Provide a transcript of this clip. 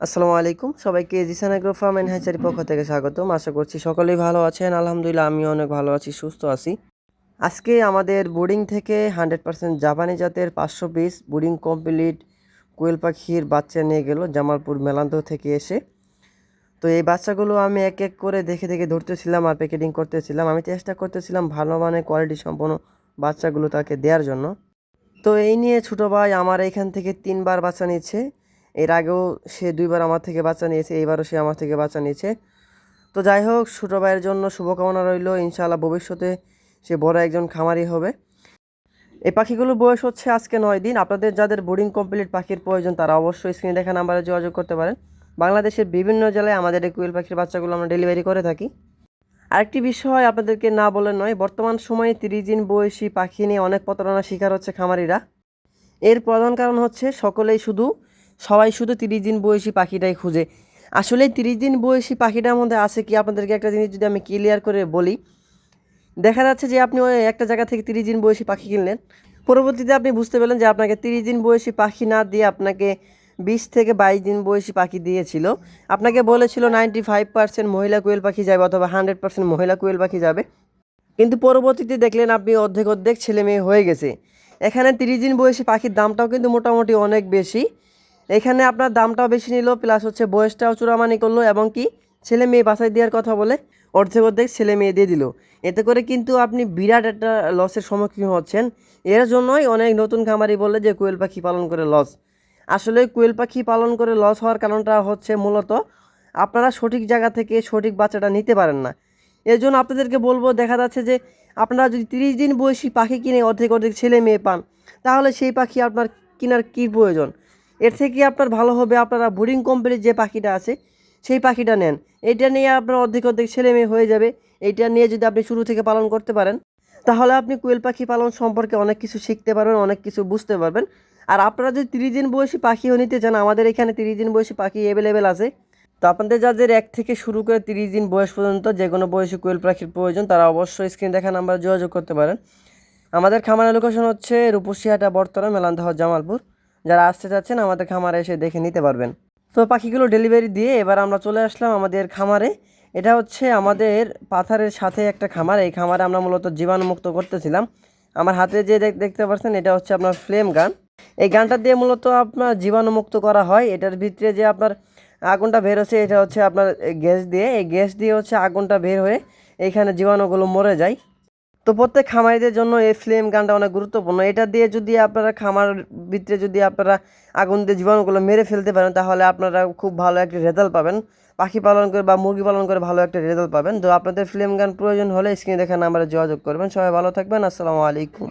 আসসালামু আলাইকুম। সবাইকে Jisan agro farm and hatchery পক্ষ থেকে স্বাগতম। আশা করছি সকলেই ভালো আছেন। আলহামদুলিল্লাহ, আমিও অনেক ভালো আছি, সুস্থ আছি। আজকে আমাদের বোর্ডিং থেকে হান্ড্রেড পার্সেন্ট জাপানি জাতের পাঁচশো পিস বোর্ডিং কমপ্লিট কোয়েল পাখির বাচ্চা নিয়ে গেল জামালপুর মেলান্ত থেকে এসে। তো এই বাচ্চাগুলো আমি এক এক করে দেখে দেখে ধরতেছিলাম আর প্যাকেটিং করতেছিলাম। আমি চেষ্টা করতেছিলাম ভালো মানের কোয়ালিটি সম্পন্ন বাচ্চাগুলো তাকে দেওয়ার জন্য। তো এই নিয়ে ছোটো ভাই আমার এখান থেকে তিনবার বাচ্চা নিচ্ছে। এর আগেও সে দুইবার আমার থেকে বাচ্চা নিয়েছে, এইবারও সে আমার থেকে বাচ্চা নিয়েছে। তো যাই হোক, ছোটো ভাইয়ের জন্য শুভকামনা রইল, ইনশাআল্লাহ ভবিষ্যতে সে বড় একজন খামারি হবে। এই পাখিগুলোর বয়স হচ্ছে আজকে নয় দিন। আপনাদের যাদের বোর্ডিং কমপ্লিট পাখির প্রয়োজন, তারা অবশ্যই স্ক্রিনে দেখা নাম্বারে যোগাযোগ করতে পারেন। বাংলাদেশের বিভিন্ন জেলায় আমাদের এই কুইল পাখির বাচ্চাগুলো আমরা ডেলিভারি করে থাকি। আরেকটি বিষয় আপনাদেরকে না বলে নয়, বর্তমান সময়ে তিরিশ দিন বয়সী পাখি নিয়ে অনেক প্রতারণার শিকার হচ্ছে খামারিরা। এর প্রধান কারণ হচ্ছে সকলেই শুধু সবাই শুধু তিরিশ দিন বয়সী পাখিটাই খুঁজে। আসলে তিরিশ দিন বয়সী পাখিটার মধ্যে আছে কি? আপনাদেরকে একটা জিনিস যদি আমি ক্লিয়ার করে বলি, দেখা যাচ্ছে যে আপনি ওই একটা জায়গা থেকে তিরিশ দিন বয়সী পাখি কিনলেন। পরবর্তীতে আপনি বুঝতে পারলেন যে আপনাকে তিরিশ দিন বয়সী পাখি না দিয়ে আপনাকে বিশ থেকে বাইশ দিন বয়সী পাখি দিয়েছিল। আপনাকে বলেছিল নাইনটি ফাইভ পার্সেন্ট মহিলা কোয়েল পাখি যাবে অথবা হান্ড্রেড পার্সেন্ট মহিলা কোয়েল পাখি যাবে। কিন্তু পরবর্তীতে দেখলেন আপনি অর্ধেক অর্ধেক ছেলে মেয়ে হয়ে গেছে। এখানে তিরিশ দিন বয়সী পাখির দামটাও কিন্তু মোটামুটি অনেক বেশি। এখানে আপনার দামটাও বেশি নিল প্লাস হচ্ছে বয়সটাও চূড়ামানি করল এবং কি ছেলে মেয়ে বাছাই দেওয়ার কথা বলে অর্ধেক অর্ধেক ছেলে মেয়ে দিয়ে দিল। এতে করে কিন্তু আপনি বিরাট একটা লসের সম্মুখীন হচ্ছেন। এর জন্যই অনেক নতুন খামারি বলে যে কোয়েল পাখি পালন করে লস আসলে কোয়েল পাখি পালন করে লস হওয়ার কারণটা হচ্ছে মূলত আপনারা সঠিক জায়গা থেকে সঠিক বাচ্চাটা নিতে পারেন না। এর জন্য আপনাদেরকে বলব, দেখা যাচ্ছে যে আপনারা যদি তিরিশ দিন বয়সী পাখি কিনে অর্ধেক অর্ধেক ছেলে মেয়ে পান, তাহলে সেই পাখি আপনার কেনার কী প্রয়োজন? এর থেকে আপনার ভালো হবে আপনারা বোরিং কোম্পানির যে পাখিটা আছে, সেই পাখিটা নেন। এটা নিয়ে আপনার অর্ধেক অর্ধেক ছেলে মেয়ে হয়ে যাবে। এইটা নিয়ে যদি আপনি শুরু থেকে পালন করতে পারেন, তাহলে আপনি কোয়েল পাখি পালন সম্পর্কে অনেক কিছু শিখতে পারবেন, অনেক কিছু বুঝতে পারবেন। আর আপনারা যদি তিরিশ দিন বয়সী পাখিও নিতে চান, আমাদের এখানে তিরিশ দিন বয়সী পাখি অ্যাভেলেবেল আছে। তো আপনাদের যাদের এক থেকে শুরু করে তিরিশ দিন বয়স পর্যন্ত যে কোনো বয়সী কোয়েল পাখির প্রয়োজন, তারা অবশ্যই স্ক্রিন দেখা নাম্বারে যোগাযোগ করতে পারেন। আমাদের খামারের লোকেশন হচ্ছে রূপসিহাটা বর্তরা মেলান্দহ, জামালপুর। যারা আসতে চাচ্ছেন, আমাদের খামারে এসে দেখে নিতে পারবেন। তো পাখিগুলো ডেলিভারি দিয়ে এবার আমরা চলে আসলাম আমাদের খামারে। এটা হচ্ছে আমাদের পাথারের সাথে একটা খামার। এই খামারে আমরা মূলত জীবাণুমুক্ত করতেছিলাম। আমার হাতে যে দেখ- দেখতে পাচ্ছেন এটা হচ্ছে আপনার ফ্লেম গান এই গানটা দিয়ে মূলত আপনার জীবাণুমুক্ত করা হয়। এটার ভিতরে যে আপনার আগুনটা বের হচ্ছে, এটা হচ্ছে আপনার গ্যাস দিয়ে। এই গ্যাস দিয়ে হচ্ছে আগুনটা বের হয়ে এইখানে জীবাণুগুলো মরে যায়। তো প্রত্যেক খামারিদের জন্য এই ফ্লেম গানটা অনেক গুরুত্বপূর্ণ। এটা দিয়ে যদি আপনারা খামার ভিতরে যদি আপনারা আগুন দিয়ে জীবাণুগুলো মেরে ফেলতে পারেন, তাহলে আপনারা খুব ভালো একটা রেজাল্ট পাবেন। পাখি পালন করে বা মুরগি পালন করে ভালো একটা রেজাল্ট পাবেন। তো আপনাদের ফ্লেম গান প্রয়োজন হলে স্ক্রিনে দেখেন নাম্বারে যোগাযোগ করবেন। সবাই ভালো থাকবেন। আসসালামু আলাইকুম।